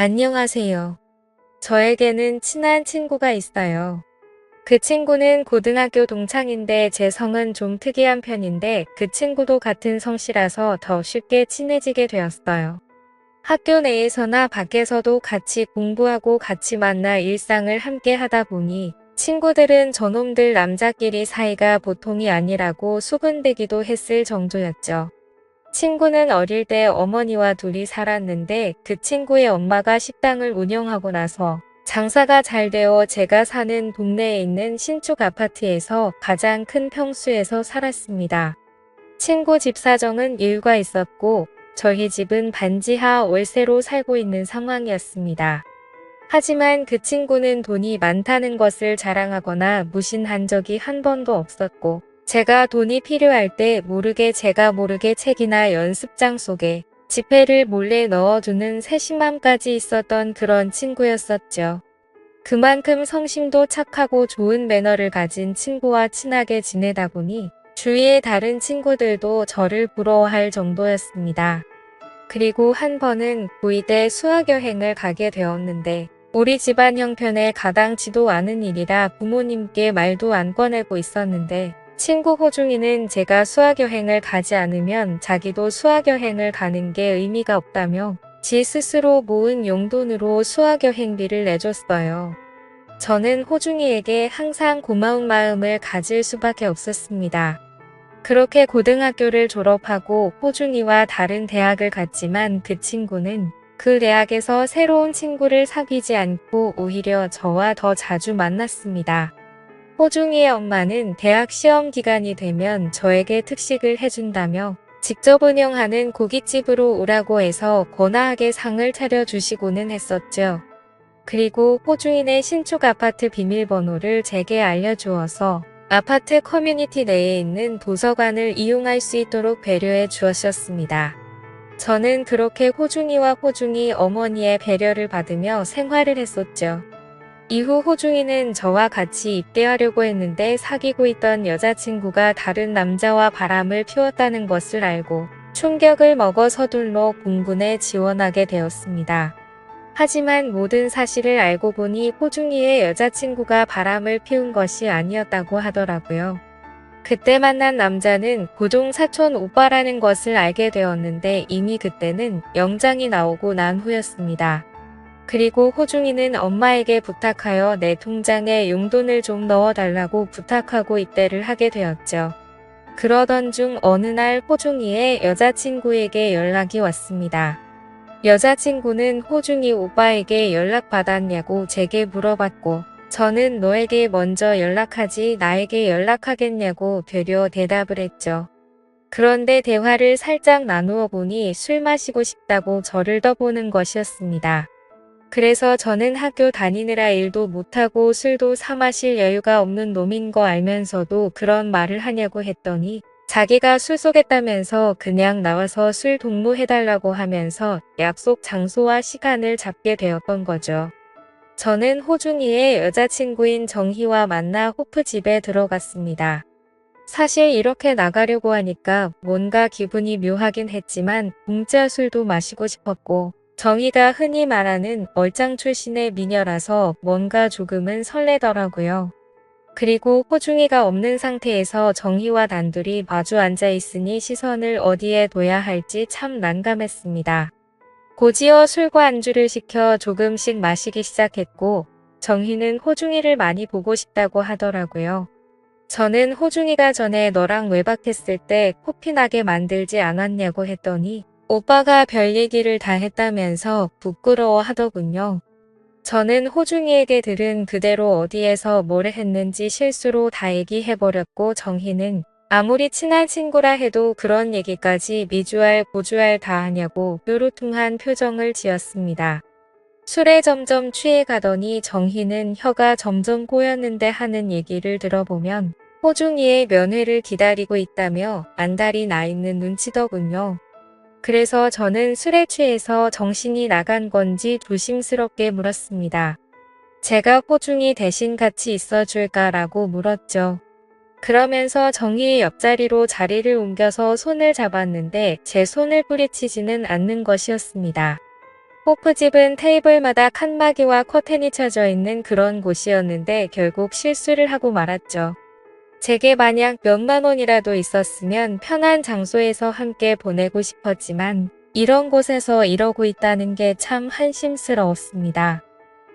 안녕하세요. 저에게는 친한 친구가 있어요. 그 친구는 고등학교 동창인데 제 성은 좀 특이한 편인데 그 친구도 같은 성씨라서 더 쉽게 친해지게 되었어요. 학교 내에서나 밖에서도 같이 공부하고 같이 만나 일상을 함께 하다 보니 친구들은 저놈들 남자끼리 사이가 보통이 아니라고 수군대기도 했을 정도였죠. 친구는 어릴 때 어머니와 둘이 살았는데 그 친구의 엄마가 식당을 운영하고 나서 장사가 잘 되어 제가 사는 동네에 있는 신축 아파트에서 가장 큰 평수에서 살았습니다. 친구 집 사정은 여유가 있었고 저희 집은 반지하 월세로 살고 있는 상황이었습니다. 하지만 그 친구는 돈이 많다는 것을 자랑하거나 무신한 적이 한 번도 없었고 제가 돈이 필요할 때 모르게 제가 모르게 책이나 연습장 속에 지폐를 몰래 넣어두는 세심함까지 있었던 그런 친구였었죠. 그만큼 성심도 착하고 좋은 매너를 가진 친구와 친하게 지내다 보니 주위의 다른 친구들도 저를 부러워할 정도였습니다. 그리고 한 번은 고2 때 수학여행을 가게 되었는데 우리 집안 형편에 가당치도 않은 일이라 부모님께 말도 안 꺼내고 있었는데 친구 호중이는 제가 수학여행을 가지 않으면 자기도 수학여행을 가는 게 의미가 없다며 지 스스로 모은 용돈으로 수학여행비를 내줬어요. 저는 호중이에게 항상 고마운 마음을 가질 수밖에 없었습니다. 그렇게 고등학교를 졸업하고 호중이와 다른 대학을 갔지만 그 친구는 그 대학에서 새로운 친구를 사귀지 않고 오히려 저와 더 자주 만났습니다. 호중이의 엄마는 대학 시험 기간이 되면 저에게 특식을 해준다며 직접 운영하는 고깃집으로 오라고 해서 권하하게 상을 차려주시고는 했었죠. 그리고 호중이네 신축 아파트 비밀번호를 제게 알려주어서 아파트 커뮤니티 내에 있는 도서관을 이용할 수 있도록 배려해 주었었습니다. 저는 그렇게 호중이와 호중이 어머니의 배려를 받으며 생활을 했었죠. 이후 호중이는 저와 같이 입대하려고 했는데 사귀고 있던 여자친구가 다른 남자와 바람을 피웠다는 것을 알고 충격을 먹어 서둘러 공군에 지원하게 되었습니다. 하지만 모든 사실을 알고 보니 호중이의 여자친구가 바람을 피운 것이 아니었다고 하더라고요. 그때 만난 남자는 고종 사촌 오빠라는 것을 알게 되었는데 이미 그때는 영장이 나오고 난 후였습니다. 그리고 호중이는 엄마에게 부탁하여 내 통장에 용돈을 좀 넣어달라고 부탁하고 입대를 하게 되었죠. 그러던 중 어느 날 호중이의 여자친구에게 연락이 왔습니다. 여자친구는 호중이 오빠에게 연락받았냐고 제게 물어봤고 저는 너에게 먼저 연락하지 나에게 연락하겠냐고 되려 대답을 했죠. 그런데 대화를 살짝 나누어 보니 술 마시고 싶다고 저를 떠보는 것이었습니다. 그래서 저는 학교 다니느라 일도 못하고 술도 사 마실 여유가 없는 놈인 거 알면서도 그런 말을 하냐고 했더니 자기가 술 쏘겠다면서 그냥 나와서 술 동무해달라고 하면서 약속 장소와 시간을 잡게 되었던 거죠. 저는 호준이의 여자친구인 정희와 만나 호프 집에 들어갔습니다. 사실 이렇게 나가려고 하니까 뭔가 기분이 묘하긴 했지만 공짜 술도 마시고 싶었고 정희가 흔히 말하는 얼짱 출신의 미녀라서 뭔가 조금은 설레더라고요. 그리고 호중이가 없는 상태에서 정희와 단둘이 마주 앉아 있으니 시선을 어디에 둬야 할지 참 난감했습니다. 고지어 술과 안주를 시켜 조금씩 마시기 시작했고 정희는 호중이를 많이 보고 싶다고 하더라고요. 저는 호중이가 전에 너랑 외박했을 때 코피 나게 만들지 않았냐고 했더니 오빠가 별 얘기를 다 했다면서 부끄러워 하더군요. 저는 호중이에게 들은 그대로 어디에서 뭐래 했는지 실수로 다 얘기해버렸고 정희는 아무리 친한 친구라 해도 그런 얘기까지 미주알 고주알 다 하냐고 뾰루퉁한 표정을 지었습니다. 술에 점점 취해가더니 정희는 혀가 점점 꼬였는데 하는 얘기를 들어보면 호중이의 면회를 기다리고 있다며 안달이 나 있는 눈치더군요. 그래서 저는 술에 취해서 정신이 나간 건지 조심스럽게 물었습니다. 제가 호중이 대신 같이 있어줄까 라고 물었죠. 그러면서 정희의 옆자리로 자리를 옮겨서 손을 잡았는데 제 손을 뿌리치지는 않는 것이었습니다. 호프집은 테이블마다 칸막이와 커튼이 쳐져 있는 그런 곳이었는데 결국 실수를 하고 말았죠. 제게 만약 몇만 원이라도 있었으면 편한 장소에서 함께 보내고 싶었지만 이런 곳에서 이러고 있다는 게 참 한심스러웠습니다.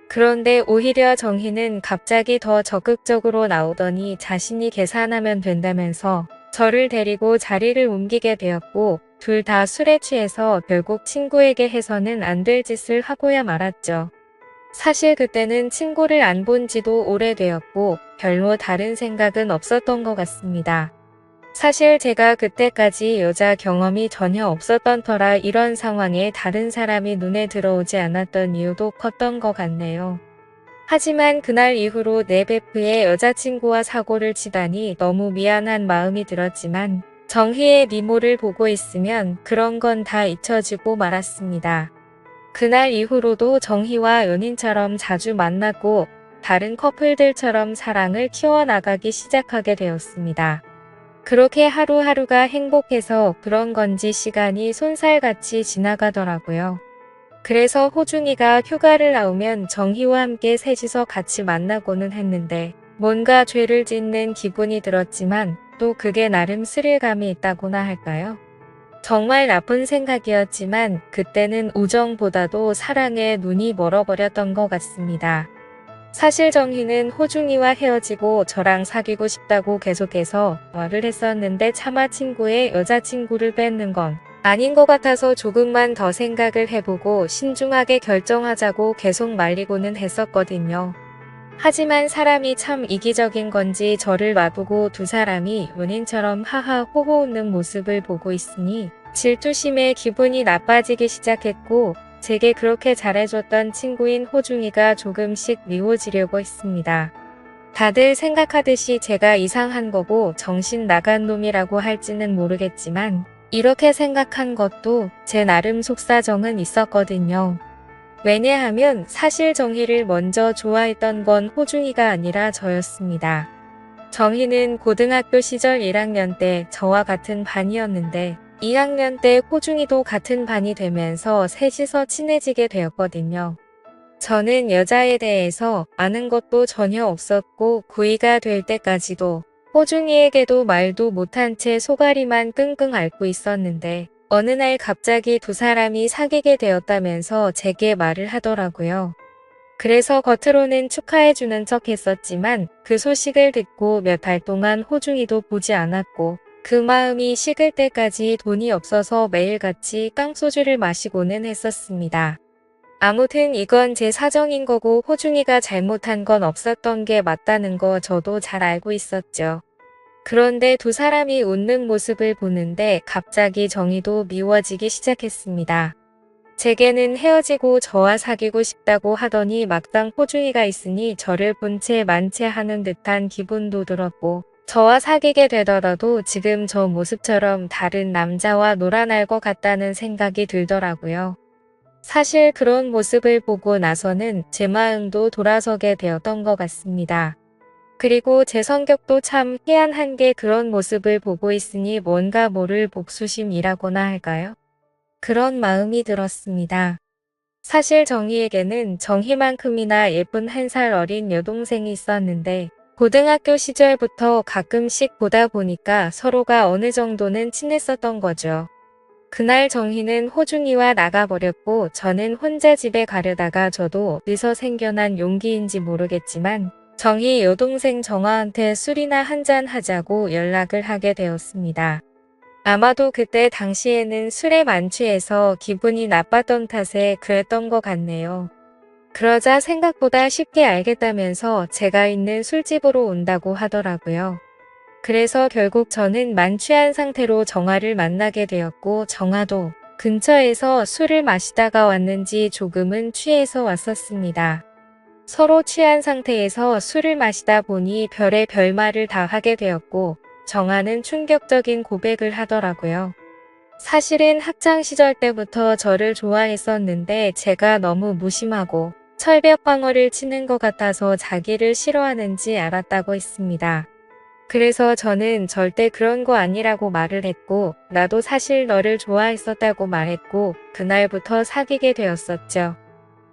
그런데 오히려 정희는 갑자기 더 적극적으로 나오더니 자신이 계산하면 된다면서 저를 데리고 자리를 옮기게 되었고 둘 다 술에 취해서 결국 친구에게 해서는 안 될 짓을 하고야 말았죠. 사실 그때는 친구를 안 본 지도 오래되었고 별로 다른 생각은 없었던 것 같습니다. 사실 제가 그때까지 여자 경험이 전혀 없었던 터라 이런 상황에 다른 사람이 눈에 들어오지 않았던 이유도 컸던 것 같네요. 하지만 그날 이후로 내 베프의 여자친구와 사고를 치다니 너무 미안한 마음이 들었지만 정희의 미모를 보고 있으면 그런 건 다 잊혀지고 말았습니다. 그날 이후로도 정희와 연인처럼 자주 만나고 다른 커플들처럼 사랑을 키워나가기 시작하게 되었습니다. 그렇게 하루하루가 행복해서 그런 건지 시간이 손살같이 지나가더라고요. 그래서 호중이가 휴가를 나오면 정희와 함께 셋이서 같이 만나고는 했는데 뭔가 죄를 짓는 기분이 들었지만 또 그게 나름 스릴감이 있다고나 할까요? 정말 나쁜 생각이었지만 그때는 우정보다도 사랑에 눈이 멀어버렸던 것 같습니다. 사실 정희는 호중이와 헤어지고 저랑 사귀고 싶다고 계속해서 말을 했었는데 차마 친구의 여자친구를 뺏는 건 아닌 것 같아서 조금만 더 생각을 해보고 신중하게 결정하자고 계속 말리고는 했었거든요. 하지만 사람이 참 이기적인 건지 저를 놔두고 두 사람이 연인처럼 하하 호호 웃는 모습을 보고 있으니 질투심에 기분이 나빠지기 시작했고 제게 그렇게 잘해줬던 친구인 호중이가 조금씩 미워지려고 했습니다. 다들 생각하듯이 제가 이상한 거고 정신 나간 놈이라고 할지는 모르겠지만 이렇게 생각한 것도 제 나름 속사정은 있었거든요. 왜냐하면 사실 정희를 먼저 좋아했던 건 호중이가 아니라 저였습니다. 정희는 고등학교 시절 1학년 때 저와 같은 반이었는데 2학년 때 호중이도 같은 반이 되면서 셋이서 친해지게 되었거든요. 저는 여자에 대해서 아는 것도 전혀 없었고 고2가 될 때까지도 호중이에게도 말도 못한 채 소가리만 끙끙 앓고 있었는데 어느 날 갑자기 두 사람이 사귀게 되었다면서 제게 말을 하더라고요. 그래서 겉으로는 축하해주는 척 했었지만 그 소식을 듣고 몇 달 동안 호중이도 보지 않았고 그 마음이 식을 때까지 돈이 없어서 매일같이 깡소주를 마시고는 했었습니다. 아무튼 이건 제 사정인 거고 호중이가 잘못한 건 없었던 게 맞다는 거 저도 잘 알고 있었죠. 그런데 두 사람이 웃는 모습을 보는데 갑자기 정의도 미워지기 시작했습니다. 제게는 헤어지고 저와 사귀고 싶다고 하더니 막상 호중이가 있으니 저를 본채 만체하는 듯한 기분도 들었고 저와 사귀게 되더라도 지금 저 모습처럼 다른 남자와 놀아날 것 같다는 생각이 들더라고요. 사실 그런 모습을 보고 나서는 제 마음도 돌아서게 되었던 것 같습니다. 그리고 제 성격도 참 희한한 게 그런 모습을 보고 있으니 뭔가 모를 복수심이라고나 할까요? 그런 마음이 들었습니다. 사실 정희에게는 정희만큼이나 예쁜 한 살 어린 여동생이 있었는데 고등학교 시절부터 가끔씩 보다 보니까 서로가 어느 정도는 친했었던 거죠. 그날 정희는 호중이와 나가버렸고 저는 혼자 집에 가려다가 저도 어디서 생겨난 용기인지 모르겠지만 정희 여동생 정화한테 술이나 한잔 하자고 연락을 하게 되었습니다. 아마도 그때 당시에는 술에 만취해서 기분이 나빴던 탓에 그랬던 것 같네요. 그러자 생각보다 쉽게 알겠다면서 제가 있는 술집으로 온다고 하더라고요. 그래서 결국 저는 만취한 상태로 정아를 만나게 되었고 정아도 근처에서 술을 마시다가 왔는지 조금은 취해서 왔었습니다. 서로 취한 상태에서 술을 마시다 보니 별의 별말을 다 하게 되었고 정아는 충격적인 고백을 하더라고요. 사실은 학창 시절 때부터 저를 좋아했었는데 제가 너무 무심하고 철벽 방어를 치는 것 같아서 자기를 싫어하는지 알았다고 했습니다. 그래서 저는 절대 그런 거 아니라고 말을 했고, 나도 사실 너를 좋아했었다고 말했고, 그날부터 사귀게 되었었죠.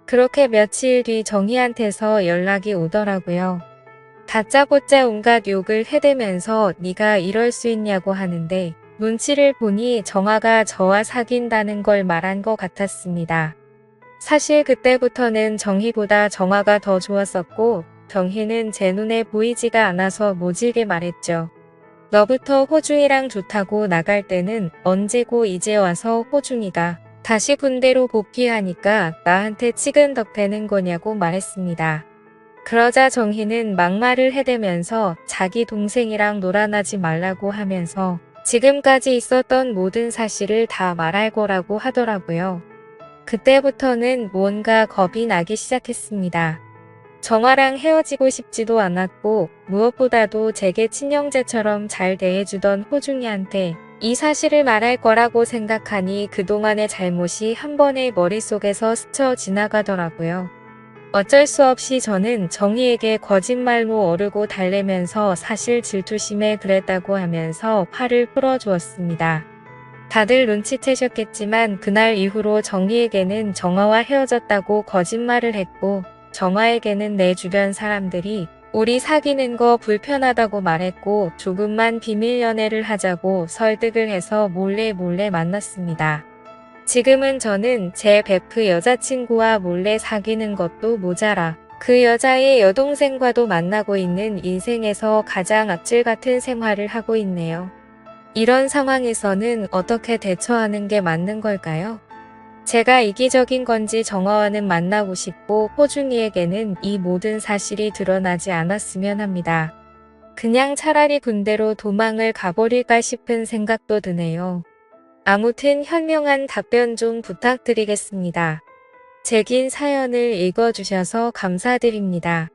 그렇게 며칠 뒤 정희한테서 연락이 오더라고요. 다짜고짜 온갖 욕을 해대면서 네가 이럴 수 있냐고 하는데 눈치를 보니 정아가 저와 사귄다는 걸 말한 것 같았습니다. 사실 그때부터는 정희보다 정아가 더 좋았었고 정희는 제 눈에 보이지가 않아서 모질게 말했죠. 너부터 호중이랑 좋다고 나갈 때는 언제고 이제 와서 호중이가 다시 군대로 복귀하니까 나한테 치근덕 되는 거냐고 말했습니다. 그러자 정희는 막말을 해대면서 자기 동생이랑 놀아나지 말라고 하면서 지금까지 있었던 모든 사실을 다 말할 거라고 하더라고요. 그때부터는 뭔가 겁이 나기 시작했습니다. 정화랑 헤어지고 싶지도 않았고 무엇보다도 제게 친형제처럼 잘 대해주던 호중이한테 이 사실을 말할 거라고 생각하니 그동안의 잘못이 한 번에 머릿속에서 스쳐 지나가더라고요. 어쩔 수 없이 저는 정희에게 거짓말로 어르고 달래면서 사실 질투심에 그랬다고 하면서 화를 풀어주었습니다. 다들 눈치채셨겠지만 그날 이후로 정희에게는 정화와 헤어졌다고 거짓말을 했고 정화에게는 내 주변 사람들이 우리 사귀는 거 불편하다고 말했고 조금만 비밀 연애를 하자고 설득을 해서 몰래 몰래 만났습니다. 지금은 저는 제 베프 여자친구와 몰래 사귀는 것도 모자라 그 여자의 여동생과도 만나고 있는 인생에서 가장 악질 같은 생활을 하고 있네요. 이런 상황에서는 어떻게 대처하는 게 맞는 걸까요? 제가 이기적인 건지 정화와는 만나고 싶고 호중이에게는 이 모든 사실이 드러나지 않았으면 합니다. 그냥 차라리 군대로 도망을 가버릴까 싶은 생각도 드네요. 아무튼 현명한 답변 좀 부탁드리겠습니다. 제긴 사연을 읽어주셔서 감사드립니다.